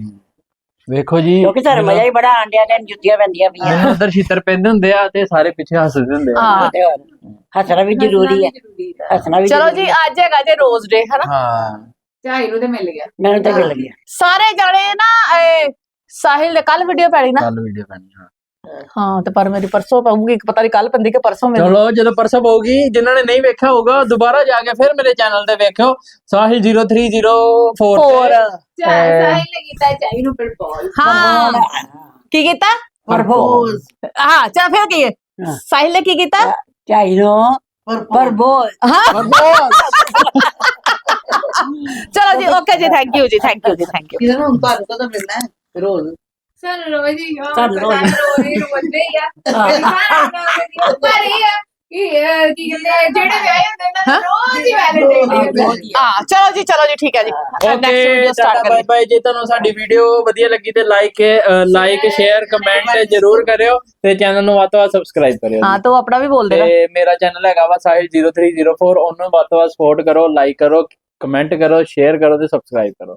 ਵੇਖੋ ਜੀ ਕਿਉਂਕਿ ਸਾਨੂੰ ਮਜ਼ਾ ਹੀ ਬੜਾ ਆਂਡਿਆਂ ਦੇ ਜੁੱਤੀਆਂ ਪੈਂਦੀਆਂ ਪਈਆਂ। ਮੈਨੂੰ ਉਧਰ ਛਿੱਤਰ ਪੈਂਦੇ ਹੁੰਦੇ ਆ ਤੇ ਸਾਰੇ ਪਿੱਛੇ ਹੱਸਦੇ ਹੁੰਦੇ ਆ। ਹਾਂ। ਤੇ ਹੋਰ। ਹੱਸਣਾ ਵੀ ਜ਼ਰੂਰੀ ਹੈ ਹੱਸਣਾ ਵੀ ਚਲੋ ਜ਼ਰੂਰੀ ਜੀ। ਅੱਜ ਹੈਗਾ ਜੇ ਰੋਜ਼ ਡੇ ਹਨਾ? ਹਾਂ। ਝਾਈ ਨੂੰ ਤੇ ਮਿਲ ਗਿਆ। ਮੈਨੂੰ ਤਾਂ ਮਿਲ ਗਿਆ। ਸਾਰੇ ਜਾਣੇ ਨਾ ਇਹ ਸਾਹਿਲ ਦੇ ਕੱਲ ਵੀਡੀਓ ਪੈਣੀ ਨਾ। ਕੱਲ ਵੀਡੀਓ ਪੈਣੀ ਹਾਂ। ਹਾਂ ਤੇ ਪਰ ਮੇਰੀ ਪਰਸੋਂ ਪਾਉਂਗੀ ਪਤਾ ਨਹੀਂ ਕੱਲ ਪੈਂਦੀ ਕਿ ਪਰਸੋਂ ਮੇਰੀ ਚਲੋ ਜਦੋਂ ਪਰਸੋਂ ਹੋਊਗੀ ਜਿਨ੍ਹਾਂ ਨੇ ਨਹੀਂ ਵੇਖਿਆ ਹੋਊਗਾ ਦੁਬਾਰਾ ਜਾ ਕੇ ਫਿਰ ਮੇਰੇ ਚੈਨਲ ਤੇ ਵੇਖਿਓ। ਸਾਹਿਲ 0304 ਹੋਰ ਤੇ ਸਾਹਿਲ ਨੇ ਕੀਤਾ ਝਾਈ ਨੂੰ ਪ੍ਰਪੋਜ਼। ਹਾਂ। ਕੀ ਕੀਤਾ? ਪ੍ਰਭੋਜ ਹਾਂ ਚਲ ਫਿਰ ਕੀ। ਸਾਹਿਲ ਨੇ ਕੀ ਕੀਤਾ? ਚਾਹੀ ਨੂੰ ਪ੍ਰਭੋਜ ਹਾਂ। ਚਲੋ ਜੀ ਓਕੇ ਜੀ ਥੈਂਕ ਯੂ ਜੀ ਥੈਂਕ ਯੂ ਜੀ ਥੈਂਕ ਯੂ ਕਿਹਨਾਂ ਨੂੰ ਤੁਹਾਨੂੰ ਕਦੋਂ ਮਿਲਣਾ ਹੈ ਰੋਜ਼ ਸਾਨੂੰ ਹੀ ਸਾਨੂੰ ਹੀ। ਹੀ ਆ। ਪਰ ਇਹ ਆ ਚਲੋ ਜੀ ਚਲੋ ਜੀ ਠੀਕ ਹੈ ਜੀ। Next okay video tata start bye bye ਜੇ ਤੁਹਾਨੂੰ ਸਾਡੀ ਵੀਡੀਓ ਵਧੀਆ ਲੱਗੀ ਤੇ ਲਾਈਕ ਲਾਈਕ ਸ਼ੇਅਰ ਕਮੈਂਟ ਜ਼ਰੂਰ ਕਰਿਓ ਤੇ ਚੈਨਲ ਨੂੰ ਵੱਧ ਤੋਂ ਵੱਧ ਸਬਸਕ੍ਰਾਈਬ ਕਰਿਓ ਹਾਂ ਤੂੰ ਆਪਣਾ ਵੀ ਬੋਲ ਦੇਣਾ ਤੇ ਮੇਰਾ ਚੈਨਲ ਹੈਗਾ ਵਾ ਸਾਹਿਲ 0304 ਉਹਨੂੰ ਵੱਧ ਤੋਂ ਵੱਧ ਸਪੋਰਟ ਕਰੋ ਲਾਈਕ ਕਰੋ। ਕਮੈਂਟ ਕਰੋ ਸ਼ੇਅਰ ਕਰੋ ਤੇ ਸਬਸਕ੍ਰਾਈਬ ਕਰੋ।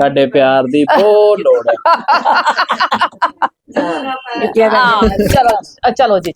ਸਾਡੇ ਪਿਆਰ ਦੀ ਬਹੁਤ ਲੋੜ ਹੈ, ਚਲੋ ਚਲੋ ਜੀ।